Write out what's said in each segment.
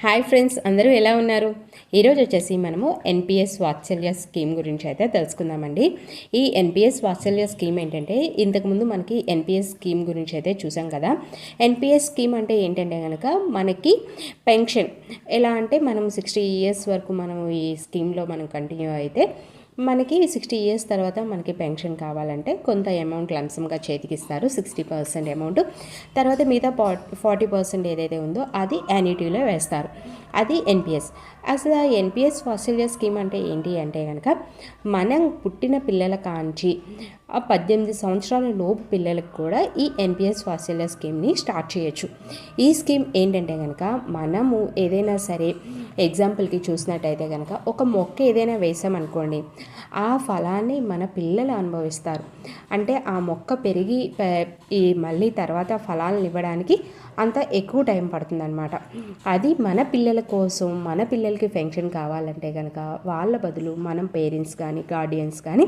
Hi friends అందరూ ఎలా ఉన్నారు? ఈరోజు వచ్చేసి మనము ఎన్పిఎస్ వాత్సల్య స్కీమ్ గురించి అయితే తెలుసుకుందామండి. ఈ ఎన్పిఎస్ వాత్సల్య స్కీమ్ ఏంటంటే ఇంతకుముందు మనకి ఎన్పిఎస్ స్కీమ్ గురించి అయితే చూసాం కదా. ఎన్పిఎస్ స్కీమ్ అంటే ఏంటంటే కనుక మనకి పెన్షన్. ఎలా అంటే మనం సిక్స్టీ ఇయర్స్ వరకు మనం ఈ స్కీమ్లో మనం కంటిన్యూ అయితే మనకి సిక్స్టీ ఇయర్స్ తర్వాత మనకి పెన్షన్ కావాలంటే కొంత అమౌంట్ లంసమ్గా చేతికిస్తారు సిక్స్టీ పర్సెంట్ అమౌంట్. తర్వాత మిగతా ఫార్టీ పర్సెంట్ ఏదైతే ఉందో అది యాన్యుటీలో వేస్తారు. అది ఎన్పిఎస్. అసలు ఎన్పిఎస్ ఫాసిలియర్ స్కీమ్ అంటే ఏంటి అంటే కనుక మనం పుట్టిన పిల్లల కాంచి పద్దెనిమిది సంవత్సరాల లోపు పిల్లలకు కూడా ఈ ఎన్పిఎస్ ఫాసిలియర్ స్కీమ్ని స్టార్ట్ చేయొచ్చు. ఈ స్కీమ్ ఏంటంటే కనుక మనము ఏదైనా సరే ఎగ్జాంపుల్కి చూసినట్టయితే కనుక ఒక మొక్క ఏదైనా వేసామనుకోండి ఆ ఫలాన్ని మన పిల్లలు అనుభవిస్తారు. అంటే ఆ మొక్క పెరిగి ఈ మళ్ళీ తర్వాత ఫలాలను ఇవ్వడానికి అంత ఎక్కువ టైం పడుతుందన్నమాట. అది మన పిల్లల కోసం మన పిల్లలకి పెన్షన్ కావాలంటే కనుక వాళ్ళ బదులు మనం పేరెంట్స్ కానీ గార్డియన్స్ కానీ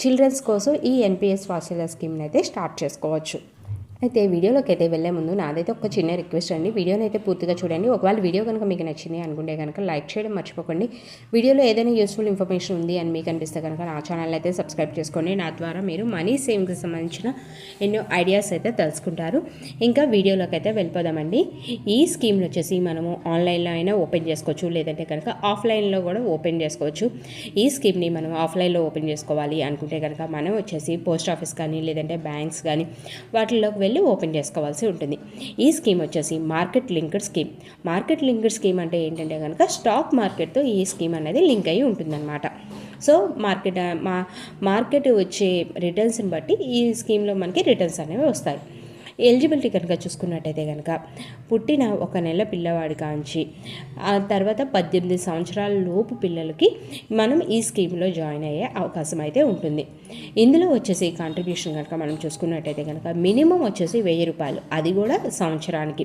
చిల్డ్రన్స్ కోసం ఈ ఎన్పిఎస్ వాసల స్కీమ్ని అయితే స్టార్ట్ చేసుకోవచ్చు. అయితే వీడియోలోకి అయితే వెళ్ళే ముందు నాదైతే ఒక చిన్న రిక్వెస్ట్ అండి. వీడియోని అయితే పూర్తిగా చూడండి. ఒకవేళ వీడియో కనుక మీకు నచ్చింది అనుకుంటే కనుక లైక్ చేయడం మర్చిపోకండి. వీడియోలో ఏదైనా యూస్ఫుల్ ఇన్ఫర్మేషన్ ఉంది అని మీకు అనిపిస్తే కనుక నా ఛానల్ అయితే సబ్స్క్రైబ్ చేసుకోండి. నా ద్వారా మీరు మనీ సేవింగ్కి సంబంధించిన ఎన్నో ఐడియాస్ అయితే తెలుసుకుంటారు. ఇంకా వీడియోలోకి అయితే వెళ్ళిపోదామండి. ఈ స్కీమ్లు వచ్చేసి మనము ఆన్లైన్లో అయినా ఓపెన్ చేసుకోవచ్చు. లేదంటే కనుక ఆఫ్లైన్లో కూడా ఓపెన్ చేసుకోవచ్చు. ఈ స్కీమ్ని మనం ఆఫ్లైన్లో ఓపెన్ చేసుకోవాలి అనుకుంటే కనుక మనం వచ్చేసి పోస్ట్ ఆఫీస్ కానీ లేదంటే బ్యాంక్స్ కానీ వాటిల్లోకి వెళ్ళి వెళ్ళి ఓపెన్ చేసుకోవాల్సి ఉంటుంది. ఈ స్కీమ్ వచ్చేసి market linked scheme. Market linked scheme అంటే ఏంటంటే కనుక స్టాక్ మార్కెట్తో ఈ స్కీమ్ అనేది లింక్ అయి ఉంటుందన్నమాట. సో మార్కెట్ మా మార్కెట్ వచ్చే రిటర్న్స్ని బట్టి ఈ స్కీమ్లో మనకి రిటర్న్స్ అనేవి వస్తాయి. ఎలిజిబిలిటీ కనుక చూసుకున్నట్టయితే కనుక పుట్టిన ఒక నెల పిల్లవాడి కాంచి ఆ తర్వాత పద్దెనిమిది సంవత్సరాల లోపు పిల్లలకి మనం ఈ స్కీమ్లో జాయిన్ అయ్యే అవకాశం అయితే ఉంటుంది. ఇందులో వచ్చేసి కాంట్రిబ్యూషన్ కనుక మనం చూసుకున్నట్టయితే కనుక మినిమం వచ్చేసి వెయ్యి రూపాయలు. అది కూడా సంవత్సరానికి.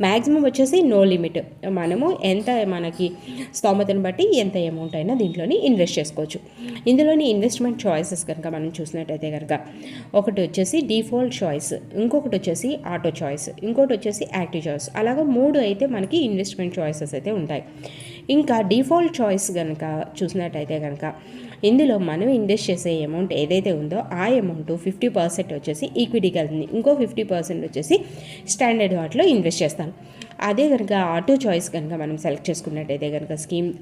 మ్యాక్సిమం వచ్చేసి నో లిమిట్. మనము ఎంత మనకి స్తోమతను బట్టి ఎంత అమౌంట్ అయినా దీంట్లోని ఇన్వెస్ట్ చేసుకోవచ్చు. ఇందులోని ఇన్వెస్ట్మెంట్ చాయిసెస్ కనుక మనం చూసినట్టయితే కనుక ఒకటి వచ్చేసి డిఫాల్ట్ చాయిస్ ఇంకొకటి వచ్చేసి వచ్చేసి ఆటో చాయిస్ ఇంకోటి వచ్చేసి యాక్టివ్ చాయిస్. అలాగా మూడు అయితే మనకి ఇన్వెస్ట్మెంట్ చాయిసెస్ అయితే ఉంటాయి. ఇంకా డిఫాల్ట్ చాయిస్ కనుక చూసినట్టయితే కనుక ఇందులో మనం ఇన్వెస్ట్ చేసే అమౌంట్ ఏదైతే ఉందో ఆ అమౌంట్ ఫిఫ్టీ పర్సెంట్ వచ్చేసి ఈక్విటీకి వెళ్తుంది. ఇంకో ఫిఫ్టీ పర్సెంట్ వచ్చేసి స్టాండర్డ్ వాటిలో ఇన్వెస్ట్ చేస్తాను అదే కనుక ఆటో చాయిస్ కనుక మనం సెలెక్ట్ చేసుకున్నట్టయితే కనుక స్కీమ్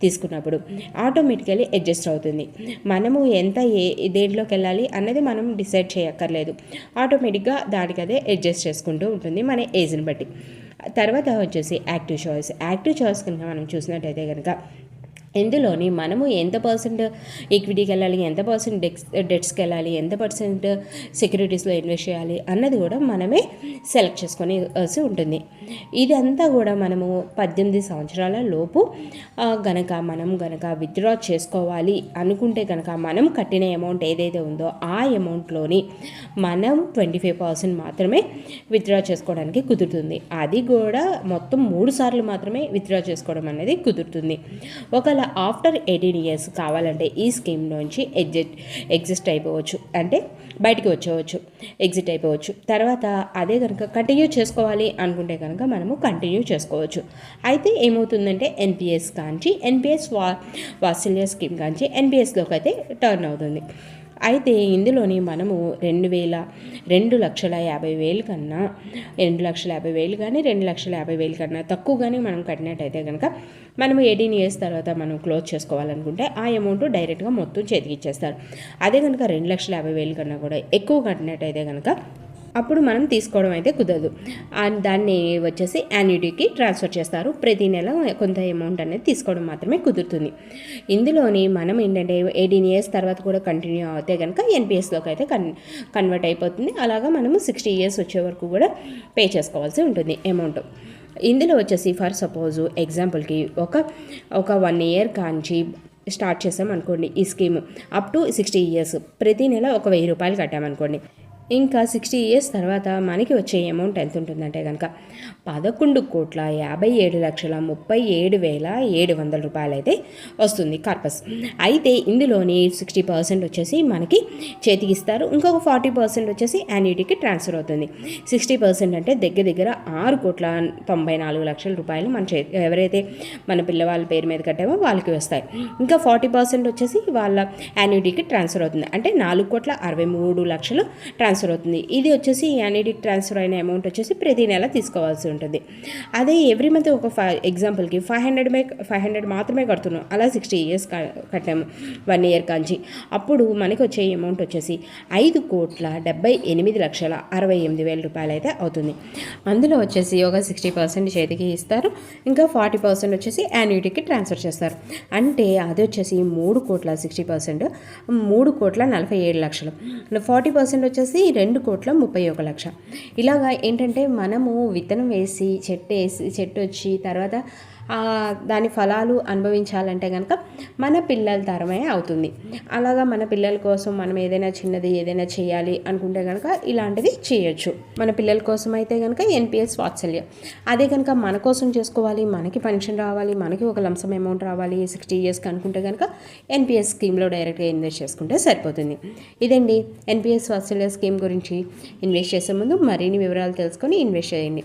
తీసుకున్నప్పుడు ఆటోమేటికలీ అడ్జస్ట్ అవుతుంది. మనము ఎంత ఏ దేంట్లోకి వెళ్ళాలి అన్నది మనం డిసైడ్ చేయక్కర్లేదు. ఆటోమేటిక్గా దానికి అదే అడ్జస్ట్ చేసుకుంటూ ఉంటుంది మన ఏజ్ని బట్టి. తర్వాత వచ్చేసి యాక్టివ్ చాయిస్. యాక్టివ్ చాయిస్ కనుక మనం చూసినట్టయితే కనుక ఇందులోని మనము ఎంత పర్సెంట్ ఈక్విటీకి వెళ్ళాలి ఎంత పర్సెంట్ డెక్స్ డెట్స్కి వెళ్ళాలి ఎంత పర్సెంట్ సెక్యూరిటీస్లో ఇన్వెస్ట్ చేయాలి అన్నది కూడా మనమే సెలెక్ట్ చేసుకొని ఉంటుంది. ఇదంతా కూడా మనము పద్దెనిమిది సంవత్సరాల లోపు గనక మనం గనక విత్డ్రా చేసుకోవాలి అనుకుంటే కనుక మనం కట్టిన అమౌంట్ ఏదైతే ఉందో ఆ అమౌంట్లోని మనం ట్వంటీ ఫైవ్ పర్సెంట్ మాత్రమే విత్డ్రా చేసుకోవడానికి కుదురుతుంది. అది కూడా మొత్తం మూడు సార్లు మాత్రమే విత్డ్రా చేసుకోవడం అనేది కుదురుతుంది. ఒకవేళ ఆఫ్టర్ ఎయిటీన్ ఇయర్స్ కావాలంటే ఈ స్కీమ్ నుంచి ఎగ్జిట్ ఎగ్జిస్ట్ అయిపోవచ్చు. అంటే బయటికి వచ్చేవచ్చు ఎగ్జిట్ అయిపోవచ్చు. తర్వాత అదే కనుక కంటిన్యూ చేసుకోవాలి అనుకుంటే కనుక మనము కంటిన్యూ చేసుకోవచ్చు. అయితే ఏమవుతుందంటే ఎన్పిఎస్ కాంచి ఎన్పిఎస్ వా వాత్సల్య స్కీమ్ కాంచి ఎన్పిఎస్లోకి అయితే టర్న్ అవుతుంది. అయితే ఇందులోని మనము రెండు వేల రెండు లక్షల యాభై వేలు కన్నా రెండు లక్షల యాభై వేలు కానీ రెండు లక్షల యాభై వేలు కన్నా తక్కువగానే మనం కట్టినట్టయితే కనుక మనం ఎయిటీన్ ఇయర్స్ తర్వాత మనం క్లోజ్ చేసుకోవాలనుకుంటే ఆ అమౌంట్ డైరెక్ట్గా మొత్తం చేతికి ఇచ్చేస్తారు. అదే కనుక రెండు లక్షల యాభై వేలు కన్నా కూడా ఎక్కువ కట్టినట్టయితే కనుక అప్పుడు మనం తీసుకోవడం అయితే కుదరదు. దాన్ని వచ్చేసి యాన్యుటీకి ట్రాన్స్ఫర్ చేస్తారు. ప్రతి నెల కొంత అమౌంట్ అనేది తీసుకోవడం మాత్రమే కుదురుతుంది. ఇందులోని మనం ఏంటంటే ఎయిటీన్ ఇయర్స్ తర్వాత కూడా కంటిన్యూ అవుతే కనుక ఎన్పిఎస్లోకి అయితే కన్ కన్వర్ట్ అయిపోతుంది. అలాగా మనము సిక్స్టీ ఇయర్స్ వచ్చే వరకు కూడా పే చేసుకోవాల్సి ఉంటుంది అమౌంట్ ఇందులో వచ్చేసి ఫర్ సపోజ్ ఎగ్జాంపుల్కి ఒక ఒక వన్ ఇయర్ కాంచి స్టార్ట్ చేసాం అనుకోండి ఈ scheme up to sixty years ప్రతి నెల ఒక వెయ్యి రూపాయలు కట్టామనుకోండి. ఇంకా సిక్స్టీ ఇయర్స్ తర్వాత మనకి వచ్చే అమౌంట్ ఎంత ఉంటుందంటే కనుక పదకొండు కోట్ల యాభై ఏడు లక్షల ముప్పై ఏడు వేల ఏడు వందల రూపాయలు అయితే వస్తుంది కార్పస్. అయితే ఇందులోని సిక్స్టీ పర్సెంట్ వచ్చేసి మనకి చేతికి ఇస్తారు. ఇంకొక ఫార్టీ పర్సెంట్ వచ్చేసి యాన్యుటీకి ట్రాన్స్ఫర్ అవుతుంది. సిక్స్టీ పర్సెంట్ అంటే దగ్గర దగ్గర ఆరు కోట్ల తొంభై నాలుగు లక్షల రూపాయలు మన చే ఎవరైతే మన పిల్లవాళ్ళ పేరు మీద కట్టామో వాళ్ళకి వస్తాయి. ఇంకా ఫార్టీ పర్సెంట్ వచ్చేసి వాళ్ళ యాన్యుటీకి ట్రాన్స్ఫర్ అవుతుంది. అంటే నాలుగు కోట్ల అరవై మూడు లక్షలు ట్రాన్స్ఫర్ ట్రాన్స్ఫర్ అవుతుంది. ఇది వచ్చేసి యాన్యుటీకి ట్రాన్స్ఫర్ అయిన అమౌంట్ వచ్చేసి ప్రతి నెల తీసుకోవాల్సి ఉంటుంది. అదే ఎవ్రీ మంత్ ఒక ఫైవ్ ఎగ్జాంపుల్కి ఫైవ్ హండ్రెడ్ మే ఫైవ్ హండ్రెడ్ మాత్రమే కడుతున్నాం. అలా సిక్స్టీ ఇయర్స్ కట్టాము వన్ ఇయర్ కాంచి. అప్పుడు మనకి వచ్చే అమౌంట్ వచ్చేసి ఐదు కోట్ల డెబ్బై ఎనిమిది లక్షల అరవై ఎనిమిది వేల రూపాయలు అయితే అవుతుంది. అందులో వచ్చేసి ఒక సిక్స్టీ పర్సెంట్ చేతికి ఇస్తారు. ఇంకా ఫార్టీ పర్సెంట్ వచ్చేసి యాన్యుటీకి ట్రాన్స్ఫర్ చేస్తారు. అంటే అది వచ్చేసి మూడు కోట్ల సిక్స్టీ పర్సెంట్ మూడు కోట్ల నలభై ఏడు లక్షలు. ఫార్టీ పర్సెంట్ వచ్చేసి రెండు కోట్ల ముప్పై ఒక లక్ష. ఇలాగా ఏంటంటే మనము విత్తనం వేసి చెట్టు వేసి చెట్టు వచ్చి తర్వాత దాని ఫలాలు అనుభవించాలంటే కనుక మన పిల్లల తరమే అవుతుంది. అలాగా మన పిల్లల కోసం మనం ఏదైనా చిన్నది ఏదైనా చేయాలి అనుకుంటే కనుక ఇలాంటిది చేయొచ్చు. మన పిల్లల కోసం అయితే కనుక ఎన్పిఎస్ వాత్సల్యం. అదే కనుక మన కోసం చేసుకోవాలి మనకి పెన్షన్ రావాలి మనకి ఒక లంసం అమౌంట్ రావాలి సిక్స్టీ ఇయర్స్కి అనుకుంటే కనుక ఎన్పిఎస్ స్కీమ్లో డైరెక్ట్గా ఇన్వెస్ట్ చేసుకుంటే సరిపోతుంది. ఇదండి ఎన్పిఎస్ వాత్సల్య స్కీమ్ గురించి. ఇన్వెస్ట్ చేసే ముందు మరిన్ని వివరాలు తెలుసుకొని ఇన్వెస్ట్ చేయండి.